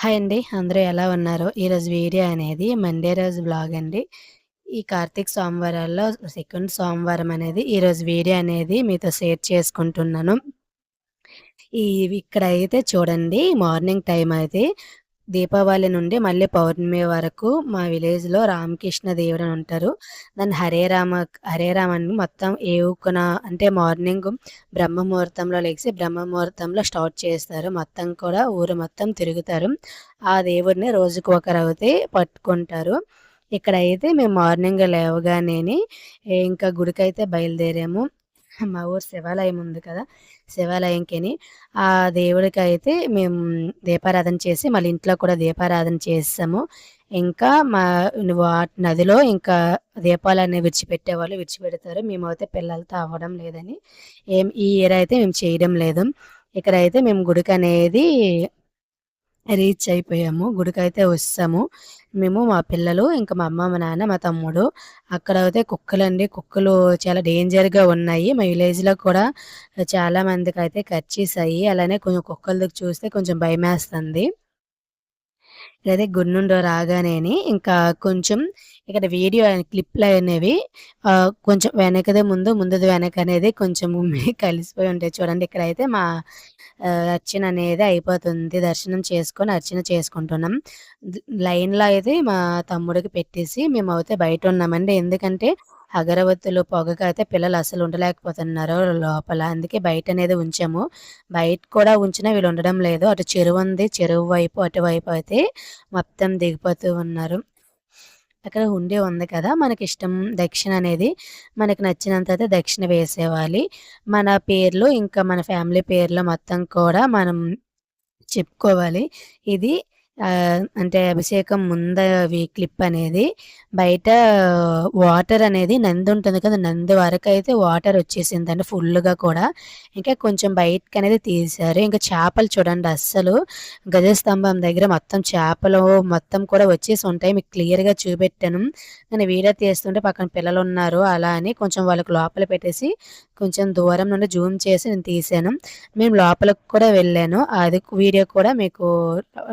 Hi అండి. అందరూ ఎలా ఉన్నారు? ఈరోజు వీడియో అనేది మండే రోజు బ్లాగ్ అండి. ఈ కార్తీక సోమవారాల్లో సెకండ్ సోమవారం అనేది ఈరోజు వీడియో అనేది మీతో షేర్ చేసుకుంటున్నాను. ఈ ఇక్కడ అయితే చూడండి మార్నింగ్ టైం అయితే దీపావళి నుండి మళ్ళీ పౌర్ణమి వరకు మా విలేజ్లో రామకృష్ణ దేవుడు అని ఉంటారు. దాన్ని హరే రామ హరే రామ అని మొత్తం ఏవుకున అంటే మార్నింగ్ బ్రహ్మ ముహూర్తంలో లేచి బ్రహ్మ ముహూర్తంలో స్టార్ట్ చేస్తారు. మొత్తం కూడా ఊరు మొత్తం తిరుగుతారు. ఆ దేవుడిని రోజుకు ఒకరు అయితే పట్టుకుంటారు. ఇక్కడ అయితే మేము మార్నింగ్ లేవగానే ఇంకా గుడికైతే బయలుదేరాము. మా ఊరు శివాలయం ఉంది కదా. శివాలయంకిని ఆ దేవుడికి అయితే మేము దీపారాధన చేసి మళ్ళీ ఇంట్లో కూడా దీపారాధన చేసాము. ఇంకా మా నదిలో ఇంకా దీపాలన్నీ విడిచిపెట్టేవాళ్ళు విడిచిపెడతారు. మేమైతే పిల్లలతో అవ్వడం లేదని. ఏం ఈ ఇయర్ అయితే మేము చేయడం లేదు. ఇక్కడ అయితే మేము గుడికి అనేది రీచ్ అయిపోయాము. గుడికైతే వస్తాము. మేము మా పిల్లలు ఇంకా మా అమ్మ మా నాన్న మా తమ్ముడు. అక్కడ అయితే కుక్కలు అండి కుక్కలు చాలా డేంజర్గా ఉన్నాయి. మా విలేజ్లో కూడా చాలా మందికి అయితే కచ్చేసాయి అలానే కొంచెం కుక్కలు చూస్తే కొంచెం భయమేస్తుంది. లేదా గున్నుండో రాగానే ఇంకా కొంచెం ఇక్కడ వీడియో క్లిప్లు అనేవి కొంచెం వెనకదే ముందు ముందుది వెనక అనేది కొంచెం కలిసిపోయి ఉంటాయి. చూడండి ఇక్కడ అయితే మా అర్చన అనేది అయిపోతుంది. దర్శనం చేసుకొని అర్చన చేసుకుంటున్నాం. లైన్లో అయితే మా తమ్ముడికి పెట్టేసి మేము అయితే బయట ఉన్నామండి. ఎందుకంటే అగరవత్తులు పొగగా అయితే పిల్లలు అసలు ఉండలేకపోతున్నారు లోపల. అందుకే బయట అనేది ఉంచాము. బయట కూడా ఉంచినా వీళ్ళు ఉండడం లేదు. అటు చెరువు ఉంది. చెరువు వైపు అటువైపు అయితే మొత్తం దిగిపోతూ ఉన్నారు. అక్కడ ఉండి ఉంది కదా మనకి ఇష్టం దక్షిణ అనేది. మనకి నచ్చినంత అయితే దక్షిణ వేసేవాలి. మన పేర్లు ఇంకా మన ఫ్యామిలీ పేర్లు మొత్తం కూడా మనం చెప్పుకోవాలి. ఇది అంటే అభిషేకం ముందవి క్లిప్ అనేది బయట వాటర్ అనేది నంది ఉంటుంది కదా నంది వరకు అయితే వాటర్ వచ్చేసింది అంటే ఫుల్గా కూడా. ఇంకా కొంచెం బయటకు అనేది తీశారు. ఇంకా చేపలు చూడండి అస్సలు. గజస్తంభం దగ్గర మొత్తం చేపలు మొత్తం కూడా వచ్చేసి ఉంటాయి. మీకు క్లియర్గా చూపెట్టాను. నేను వీడియో తీస్తుంటే పక్కన పిల్లలు ఉన్నారు అలా అని కొంచెం వాళ్ళకి లోపల పెట్టేసి కొంచెం దూరం నుండి జూమ్ చేసి నేను తీసాను మేము లోపలికి కూడా వెళ్ళాను. అది వీడియో కూడా మీకు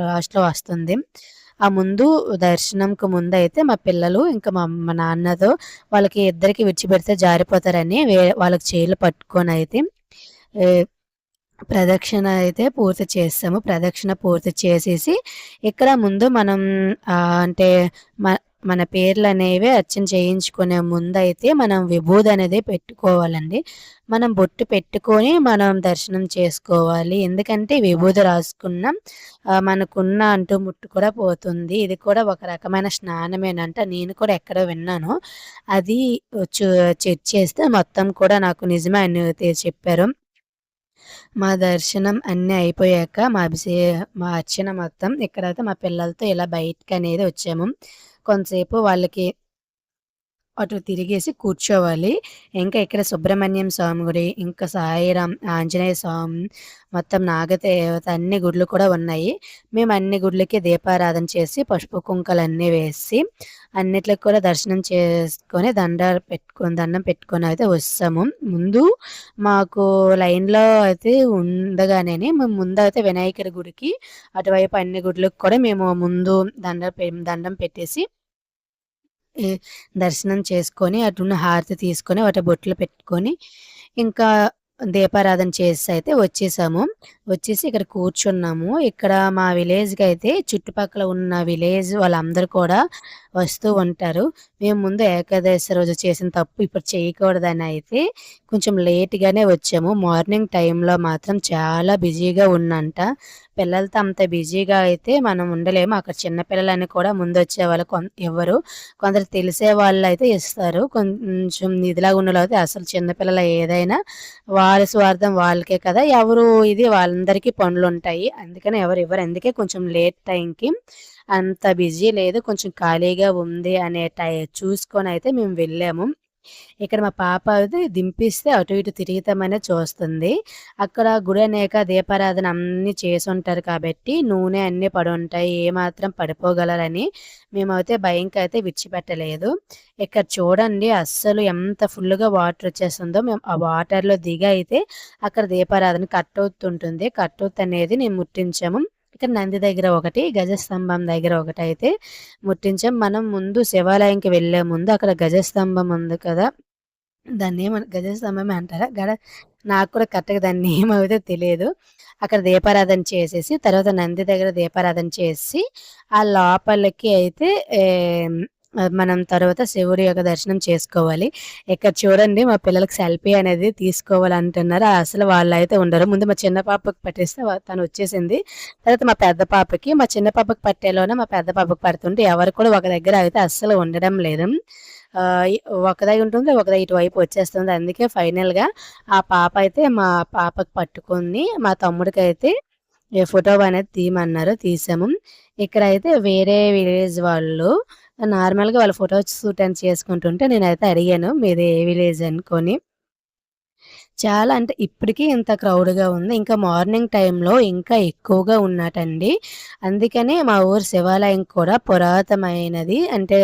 లాస్ట్లో వస్తుంది. ఆ ముందు దర్శనంకు ముందు అయితే మా పిల్లలు ఇంకా మా మా నాన్నతో వాళ్ళకి ఇద్దరికి విడిచిపెడితే జారిపోతారని వాళ్ళకి చేతులు పట్టుకొని అయితే ప్రదక్షిణ అయితే పూర్తి చేస్తాము. ప్రదక్షిణ పూర్తి చేసేసి ఇక్కడ ముందు మనం అంటే మన పేర్లు అనేవి అర్చన చేయించుకునే ముందు అయితే మనం విభూది అనేది పెట్టుకోవాలండి. మనం బొట్టు పెట్టుకొని మనం దర్శనం చేసుకోవాలి. ఎందుకంటే విభూది రాసుకున్నాం మనకున్న అంటు ముట్టు కూడా పోతుంది. ఇది కూడా ఒక రకమైన స్నానమేనంట. నేను కూడా ఎక్కడో విన్నాను. అది చెక్ చేస్తే మొత్తం కూడా నాకు నిజమే అని చెప్పారు. మా దర్శనం అన్నీ అయిపోయాక మా అభిషే మా అర్చన మొత్తం ఇక్కడైతే మా పిల్లలతో ఇలా బయటకు అనేది వచ్చాము. కొంతసేపు వాళ్ళకి అటు తిరిగేసి కూర్చోవాలి. ఇంకా ఇక్కడ సుబ్రహ్మణ్యం స్వామి గుడి ఇంకా సాయిరాం ఆంజనేయ స్వామి మొత్తం నాగదేవత అన్ని గుడ్లు కూడా ఉన్నాయి. మేము అన్ని గుడ్లకి దీపారాధన చేసి పసుపు కుంకలు అన్నీ వేసి అన్నిట్లకి కూడా దర్శనం చేసుకొని దండ పెట్టుకొని దండం పెట్టుకొని అయితే వస్తాము. ముందు మాకు లైన్లో అయితే ఉండగానే మేము ముందు అయితే వినాయకుడి గుడికి అటువైపు అన్ని గుడ్లకు కూడా మేము ముందు దండ దండం పెట్టేసి దర్శనం చేసుకొని అటున్న హారతి తీసుకొని వాటి బొట్లు పెట్టుకొని ఇంకా దీపారాధన చేసి అయితే వచ్చేసాము. వచ్చేసి ఇక్కడ కూర్చున్నాము. ఇక్కడ మా విలేజ్కి అయితే చుట్టుపక్కల ఉన్న విలేజ్ వాళ్ళందరూ కూడా వస్తూ ఉంటారు. మేము ముందు ఏకాదశి రోజు చేసిన తప్పు ఇప్పుడు చేయకూడదని అయితే కొంచెం లేట్గానే వచ్చాము. మార్నింగ్ టైంలో మాత్రం చాలా బిజీగా ఉన్నంట. పిల్లలతో అంత బిజీగా అయితే మనం ఉండలేము. అక్కడ చిన్నపిల్లలని కూడా ముందు వచ్చే వాళ్ళు ఎవరు? కొందరు తెలిసే వాళ్ళు అయితే ఇస్తారు. కొంచెం ఇదిలాగా ఉన్న అయితే అసలు చిన్నపిల్లలు ఏదైనా వాళ్ళ స్వార్థం వాళ్ళకే కదా. ఎవరు ఇది వాళ్ళ అందరికీ పనులు ఉంటాయి అందుకని ఎవరు ఇవ్వరు. అందుకే కొంచెం లేట్ టైంకి అంత బిజీ లేదు. కొంచెం ఖాళీగా ఉంది అనే టై చూసుకొని అయితే మేము వెళ్ళాము. ఇక్కడ మా పాప అయితే దింపిస్తే అటు ఇటు తిరుగుతామనే చూస్తుంది. అక్కడ గుడి అనేక దీపారాధన అన్ని చేసి ఉంటారు కాబట్టి నూనె అన్ని పడి ఉంటాయి ఏమాత్రం పడిపోగలరని మేమైతే భయంకి అయితే విడిచిపెట్టలేదు. ఇక్కడ చూడండి అస్సలు ఎంత ఫుల్గా వాటర్ వచ్చేస్తుందో. మేము ఆ వాటర్లో దిగి అయితే అక్కడ దీపారాధన కట్ అవుతుంటుంది కట్టవుత్ అనేది నేను ముట్టించాము. ఇక్కడ నంది దగ్గర ఒకటి గజస్తంభం దగ్గర ఒకటి అయితే ముట్టించాం. మనం ముందు శివాలయంకి వెళ్ళే ముందు అక్కడ గజస్తంభం ఉంది కదా. దాన్ని ఏమని గజస్తంభమే అంటారా? గడ నాకు కూడా కరెక్ట్గా దాన్ని ఏమైతే తెలియదు. అక్కడ దీపారాధన చేసేసి తర్వాత నంది దగ్గర దీపారాధన చేసి ఆ లోపలికి అయితే మనం తర్వాత శివుడి యొక్క దర్శనం చేసుకోవాలి. ఇక్కడ చూడండి మా పిల్లలకి సెల్ఫీ అనేది తీసుకోవాలంటున్నారు. అసలు వాళ్ళు అయితే ఉండరు. ముందు మా చిన్న పాపకి పట్టేస్తే తను వచ్చేసింది. తర్వాత మా పెద్ద పాపకి మా చిన్న పాపకి పట్టేలోనే మా పెద్ద పాపకి పడుతుంటే ఎవరు కూడా ఒక దగ్గర అయితే అస్సలు ఉండడం లేదు. ఒకదై ఉంటుంది ఒకదై ఇటువైపు వచ్చేస్తుంది. అందుకే ఫైనల్గా ఆ పాప అయితే మా పాపకి పట్టుకొని మా తమ్ముడికి అయితే ఫోటో అనేది తీయమన్నారు తీసాము. ఇక్కడ అయితే వేరే విలేజ్ వాళ్ళు నార్మల్గా వాళ్ళ ఫోటో షూట్ అని చేసుకుంటుంటే నేనైతే అడిగాను మీది ఏ విలేజ్? అనుకొని. చాలా అంటే ఇప్పటికీ ఇంత క్రౌడ్గా ఉంది. ఇంకా మార్నింగ్ టైంలో ఇంకా ఎక్కువగా ఉన్నటండి అందుకనే మా ఊరు శివాలయం కూడా పురాతనమైనది. అంటే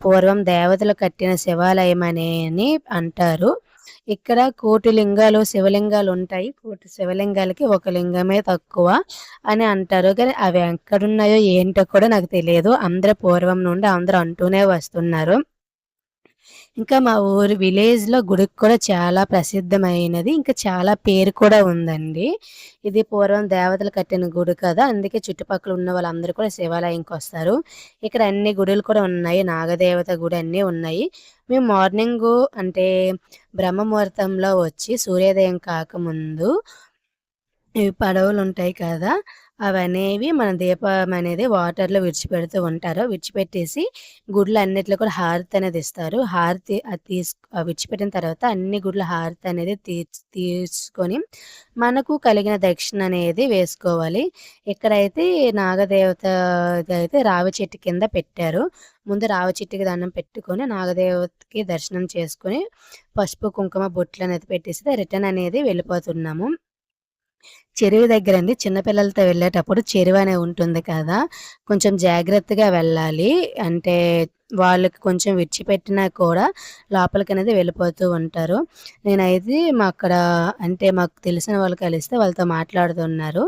పూర్వం దేవతలు కట్టిన శివాలయం అని అంటారు. ఇక్కడ కోటి లింగాలు శివలింగాలు ఉంటాయి. కోటి శివలింగాలకి ఒక లింగమే తక్కువ అని అంటారు. కానీ అవి ఎక్కడున్నాయో ఏంటో కూడా నాకు తెలియదు. అందరూ పూర్వం నుండి అందరూ అంటూనే వస్తున్నారు. ఇంకా మా ఊరు విలేజ్లో గుడికి కూడా చాలా ప్రసిద్ధమైనది. ఇంకా చాలా పేరు కూడా ఉందండి. ఇది పూర్వం దేవతలు కట్టిన గుడి కదా అందుకే చుట్టుపక్కల ఉన్న వాళ్ళందరూ కూడా శివాలయంకి వస్తారు. ఇక్కడ అన్ని గుడులు కూడా ఉన్నాయి. నాగదేవత గుడి అన్నీ ఉన్నాయి. మేము మార్నింగ్ అంటే బ్రహ్మముహూర్తంలో వచ్చి సూర్యోదయం కాకముందు పడవలు ఉంటాయి కదా అవనేవి మన దీపం అనేది వాటర్లో విడిచిపెడుతూ ఉంటారు. విడిచిపెట్టేసి గుడ్లు అన్నిట్లో కూడా హారతి అనేది ఇస్తారు. హారతి అది తీసు విడిచిపెట్టిన తర్వాత అన్ని గుడ్ల హారతి అనేది తీసుకొని మనకు కలిగిన దక్షిణ అనేది వేసుకోవాలి. ఇక్కడైతే నాగదేవత అయితే రావి చెట్టు కింద పెట్టారు. ముందు రావి చెట్టుకి దండం పెట్టుకొని నాగదేవతకి దర్శనం చేసుకొని పసుపు కుంకుమ బొట్లు అనేది పెట్టేసి రిటర్న్ అనేది వెళ్ళిపోతున్నాము. చెరువు దగ్గర అండి చిన్నపిల్లలతో వెళ్ళేటప్పుడు చెరువు అనే ఉంటుంది కదా కొంచెం జాగ్రత్తగా వెళ్ళాలి. అంటే వాళ్ళకి కొంచెం విడిచిపెట్టినా కూడా లోపలికి అనేది వెళ్ళిపోతూ ఉంటారు. నేనైతే మా అక్కడ అంటే మాకు తెలిసిన వాళ్ళు కలిస్తే వాళ్ళతో మాట్లాడుతున్నారు.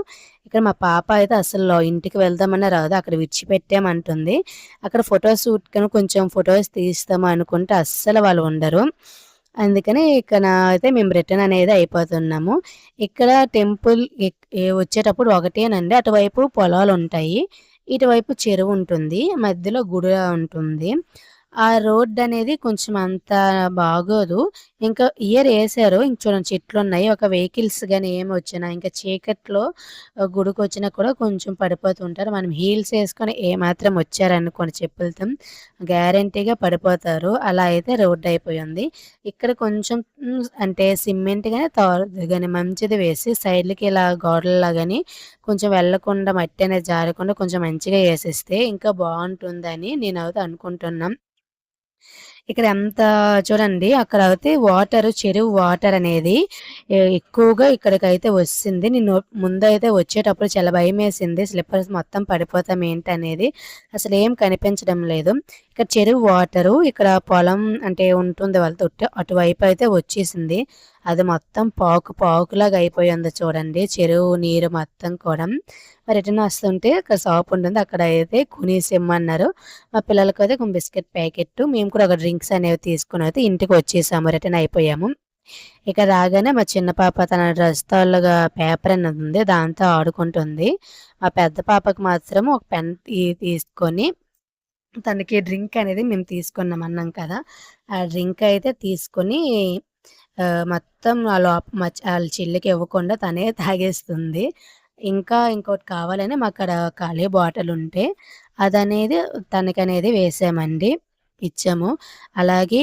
ఇక్కడ మా పాప అయితే అసలు ఇంటికి వెళ్దామన్నా రాదు అక్కడ విడిచిపెట్టామంటుంది. అక్కడ ఫొటోస్ కానీ కొంచెం ఫొటోస్ తీస్తాము అనుకుంటే అస్సలు వాళ్ళు ఉండరు. అందుకని ఇక్కడ అయితే మేము రిటర్న్ అనేది అయిపోతున్నాము. ఇక్కడ టెంపుల్ వచ్చేటప్పుడు ఒకటేనండి అటువైపు పొలాలు ఉంటాయి ఇటువైపు చెరువు ఉంటుంది. మధ్యలో గుడి ఉంటుంది. ఆ రోడ్ అనేది కొంచెం అంత బాగోదు. ఇంకా ఇయర్ వేసారు. ఇంక చూడండి చెట్లు ఉన్నాయి ఒక వెహికల్స్ కానీ ఏమి వచ్చినా ఇంకా చీకట్లో గుడికి వచ్చినా కూడా కొంచెం పడిపోతుంటారు మనం హీల్స్ వేసుకొని ఏమాత్రం వచ్చారనుకోని చెప్పులతో గ్యారంటీగా పడిపోతారు. అలా అయితే రోడ్ అయిపోయింది ఇక్కడ కొంచెం అంటే సిమెంట్ కానీ కానీ మంచిది వేసి సైడ్లకి ఇలా గోడల్లా కానీ కొంచెం వెళ్ళకుండా మట్టి అనేది జారకుండా కొంచెం మంచిగా వేసేస్తే ఇంకా బాగుంటుందని నేను అయితే అనుకుంటున్నాం. ఇక్కడ ఎంత చూడండి అక్కడ అయితే వాటర్ చెరువు వాటర్ అనేది ఎక్కువగా ఇక్కడికైతే వస్తుంది. నేను ముందైతే వచ్చేటప్పుడు చాలా భయం వేసింది స్లిప్పర్స్ మొత్తం పడిపోతాం ఏంటి అనేది అసలు ఏం కనిపించడం లేదు. ఇక్కడ చెరువు వాటరు ఇక్కడ పొలం అంటే ఉంటుంది వాళ్ళతో అటువైపు అయితే వచ్చేసింది. అది మొత్తం పాకు పాకులాగా అయిపోయింది చూడండి. చెరువు నీరు మొత్తం కూడా. రిటర్న్ వస్తుంటే అక్కడ షాప్ ఉంటుంది. అక్కడ అయితే కొనేసిమ్మన్నారు మా పిల్లలకి అయితే ఒక బిస్కెట్ ప్యాకెట్ మేము కూడా ఒక డ్రింక్స్ అనేవి తీసుకుని అయితే ఇంటికి వచ్చేసాము. రిటర్న్ అయిపోయాము. ఇక రాగానే మా చిన్న పాప తన డ్రెస్ తాళ్ళుగా పేపర్ అనేది ఉంది. దాంతో ఆడుకుంటుంది. మా పెద్ద పాపకు మాత్రం ఒక పెన్ తీసుకొని తనకి డ్రింక్ అనేది మేము తీసుకున్నాం అన్నాం కదా. ఆ డ్రింక్ అయితే తీసుకొని మొత్తం ఆ వాళ్ళ చెల్లికి ఇవ్వకుండా తనే తాగేస్తుంది. ఇంకా ఇంకోటి కావాలని మాకు అక్కడ ఖాళీ బాటిల్ ఉంటే అదనేది తనకనేది వేసామండి. ఇచ్చాము. అలాగే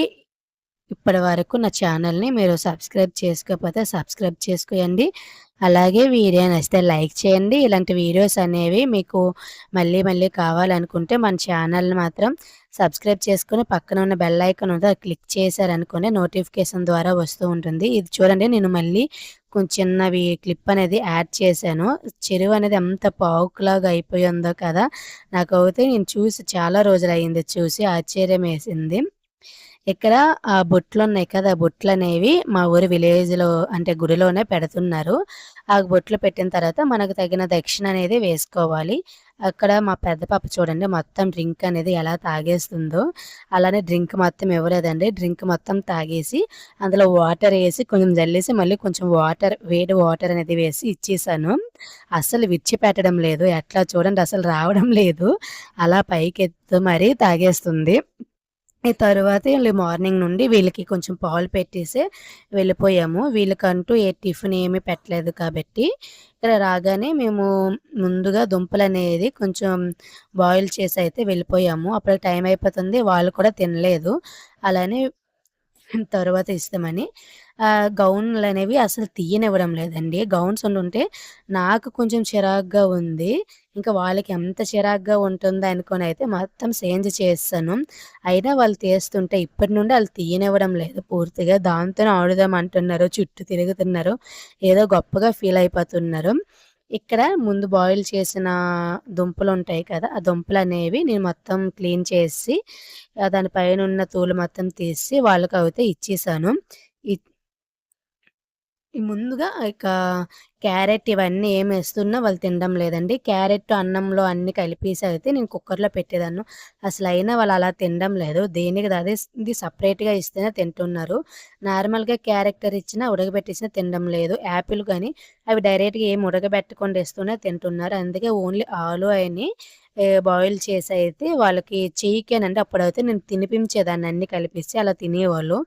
ఇప్పటి వరకు నా ఛానల్ని మీరు సబ్స్క్రైబ్ చేసుకోకపోతే సబ్స్క్రైబ్ చేసుకోండి అలాగే వీడియో నచ్చితే లైక్ చేయండి. ఇలాంటి వీడియోస్ అనేవి మీకు మళ్ళీ మళ్ళీ కావాలనుకుంటే మన ఛానల్ని మాత్రం సబ్స్క్రైబ్ చేసుకుని పక్కన ఉన్న బెల్ ఐకన్ ఉందో. క్లిక్ చేశారనుకునే నోటిఫికేషన్ ద్వారా వస్తూ ఉంటుంది. ఇది చూడండి నేను మళ్ళీ కొంచెం చిన్నవి క్లిప్ అనేది యాడ్ చేశాను. చెరువు అనేది ఎంత పావుకులాగా అయిపోయిందో కదా. నాకు అయితే నేను చూసి చాలా రోజులు అయింది చూసి ఆశ్చర్యం వేసింది ఇక్కడ ఆ బొట్లు ఉన్నాయి కదా బొట్లు అనేవి మా ఊరి విలేజ్లో అంటే గుడిలోనే పెడుతున్నారు. ఆ బొట్లు పెట్టిన తర్వాత మనకు తగిన దక్షిణ అనేది వేసుకోవాలి. అక్కడ మా పెద్ద పాప చూడండి మొత్తం డ్రింక్ అనేది ఎలా తాగేస్తుందో. అలానే డ్రింక్ మొత్తం ఇవ్వలేదండి. డ్రింక్ మొత్తం తాగేసి అందులో వాటర్ వేసి కొంచెం జల్లేసి మళ్ళీ కొంచెం వాటర్ వేడి వాటర్ అనేది వేసి ఇచ్చేసాను. అస్సలు విడిచిపెట్టడం లేదు. ఎట్లా చూడండి అసలు రావడం లేదు. అలా పైకెత్తు మరీ తాగేస్తుంది. ఈ వీళ్ళు మార్నింగ్ నుండి వీళ్ళకి కొంచెం పాలు పెట్టేసి వెళ్ళిపోయాము. వీళ్ళకంటూ ఏ టిఫిన్ ఏమీ పెట్టలేదు కాబట్టి ఇక్కడ రాగానే మేము ముందుగా దుంపలు అనేది కొంచెం బాయిల్ చేసి అయితే వెళ్ళిపోయాము. అప్పుడు టైం అయిపోతుంది. వాళ్ళు కూడా తినలేదు. అలానే తర్వాత ఇస్తామని. గౌన్లు అనేవి అసలు తీయనివ్వడం లేదండి. గౌన్స్ ఉంటే నాకు కొంచెం చిరాగ్గా ఉంది. ఇంకా వాళ్ళకి ఎంత చిరాగ్గా ఉంటుందో అనుకొని అయితే మొత్తం చేంజ్ చేస్తాను. అయినా వాళ్ళు తీస్తుంటే ఇప్పటి నుండి వాళ్ళు తీయనివ్వడం లేదు. పూర్తిగా దాంతో ఆడుదాం అంటున్నారు. చుట్టూ తిరుగుతున్నారు. ఏదో గొప్పగా ఫీల్ అయిపోతున్నారు. ఇక్కడ ముందు బాయిల్ చేసిన దుంపలు ఉంటాయి కదా ఆ దుంపలు అనేవి నేను మొత్తం క్లీన్ చేసి దానిపైన ఉన్న తూలు మొత్తం తీసి వాళ్ళకి అయితే ఇచ్చేసాను ముందుగా ఇక క్యారెట్ ఇవన్నీ ఏం వేస్తున్నా వాళ్ళు తినడం లేదండి. క్యారెట్ అన్నంలో అన్ని కలిపేసి అయితే నేను కుక్కర్లో పెట్టేదాన్ని. అసలు అయినా వాళ్ళు అలా తినడం లేదు. దేనికి అదే ఇది సపరేట్గా ఇస్తేనే తింటున్నారు. నార్మల్గా క్యారెక్టర్ ఇచ్చినా ఉడకబెట్టించినా తినడం లేదు. యాపిల్ కానీ అవి డైరెక్ట్గా ఏం ఉడకబెట్టకుండా ఇస్తూనే తింటున్నారు. అందుకే ఓన్లీ ఆలు అని బాయిల్ చేసి అయితే వాళ్ళకి చెయ్యికేనండి అప్పుడైతే నేను తినిపించేదాన్ని. అన్ని కలిపిస్తే అలా తినేవాళ్ళు.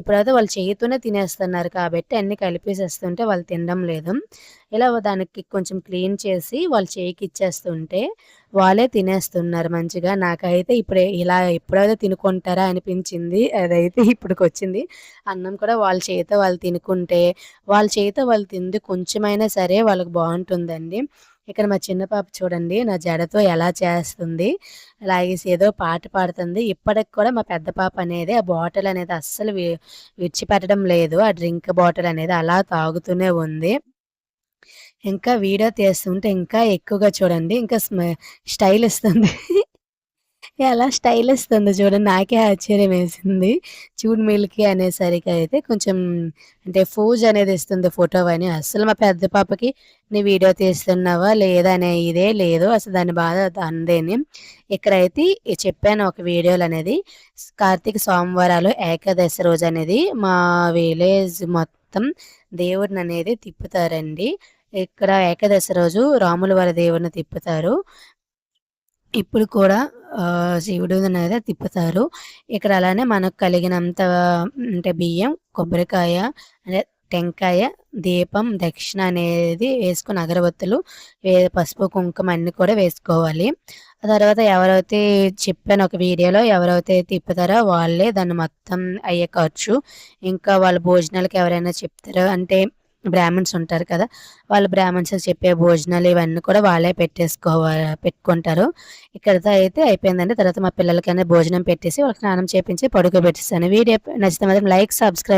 ఇప్పుడైతే వాళ్ళు చెయ్యితోనే తినేస్తున్నారు కాబట్టి అన్ని కలిపేసేస్తుంటే వాళ్ళు తినడం లేదు. ఇలా దానికి కొంచెం క్లీన్ చేసి వాళ్ళు చేయికి ఇచ్చేస్తుంటే వాళ్ళే తినేస్తున్నారు మంచిగా. నాకైతే ఇప్పుడే ఇలా ఎప్పుడైతే తినుకుంటారా అనిపించింది. అదైతే ఇప్పటికి వచ్చింది అన్నం కూడా వాళ్ళ చేత వాళ్ళు తినుకుంటే వాళ్ళ చేత వాళ్ళు తింది కొంచెమైనా సరే వాళ్ళకి బాగుంటుందండి. ఇక్కడ మా చిన్న పాప చూడండి నా జడతో ఎలా చేస్తుంది. లాగేసి ఏదో పాట పాడుతుంది. ఇప్పటికి కూడా మా పెద్ద పాప అనేది ఆ బాటిల్ అనేది అస్సలు విడిచిపెట్టడం లేదు. ఆ డ్రింక్ బాటిల్ అనేది అలా తాగుతూనే ఉంది. ఇంకా వీడియో తీస్తుంటే ఇంకా ఎక్కువగా చూడండి. ఇంకా స్టైల్ ఇస్తుంది ఎలా స్టైల్ ఇస్తుంది చూడండి. నాకే ఆశ్చర్యం వేసింది. చూడు మిల్కి అనేసరికి అయితే కొంచెం అంటే ఫోజ్ అనేది ఇస్తుంది ఫోటో అని. అసలు మా పెద్ద పాపకి నీ వీడియో తీస్తున్నావా? లేదా? అనే ఇదే లేదు. అసలు దాని బాధ అందేని. ఇక్కడైతే చెప్పాను ఒక వీడియోలు అనేది. కార్తీక సోమవారాలు ఏకాదశి రోజు అనేది మా విలేజ్ మొత్తం దేవుడిని అనేది తిప్పుతారండి. ఇక్కడ ఏకాదశి రోజు రాముల వారి దేవుడిని తిప్పుతారు. ఇప్పుడు కూడా శివుడు అనేది తిప్పుతారు. ఇక్కడ అలానే మనకు కలిగినంత అంటే బియ్యం కొబ్బరికాయ అంటే టెంకాయ దీపం దక్షిణ అనేది వేసుకుని అగరబత్తులు పసుపు కుంకుమ అన్ని కూడా వేసుకోవాలి. ఆ తర్వాత ఎవరైతే చెప్పాను ఒక వీడియోలో ఎవరైతే తిప్పుతారో వాళ్ళే దాన్ని మొత్తం అయ్యే ఖర్చు. ఇంకా వాళ్ళ భోజనాలకు ఎవరైనా చెప్తారో అంటే బ్రాహ్మణ్స్ ఉంటారు కదా వాళ్ళు బ్రాహ్మణ్స్ చెప్పే భోజనాలు ఇవన్నీ కూడా వాళ్ళే పెట్టేసుకోవాలి పెట్టుకుంటారు. ఇక్కడతో అయితే అయిపోయిందండి. తర్వాత మా పిల్లలకైనా భోజనం పెట్టేసి వాళ్ళకి స్నానం చేపించి పడుకోబెట్టేస్తాను. వీడియో నచ్చితే మాత్రం లైక్ సబ్స్క్రైబ్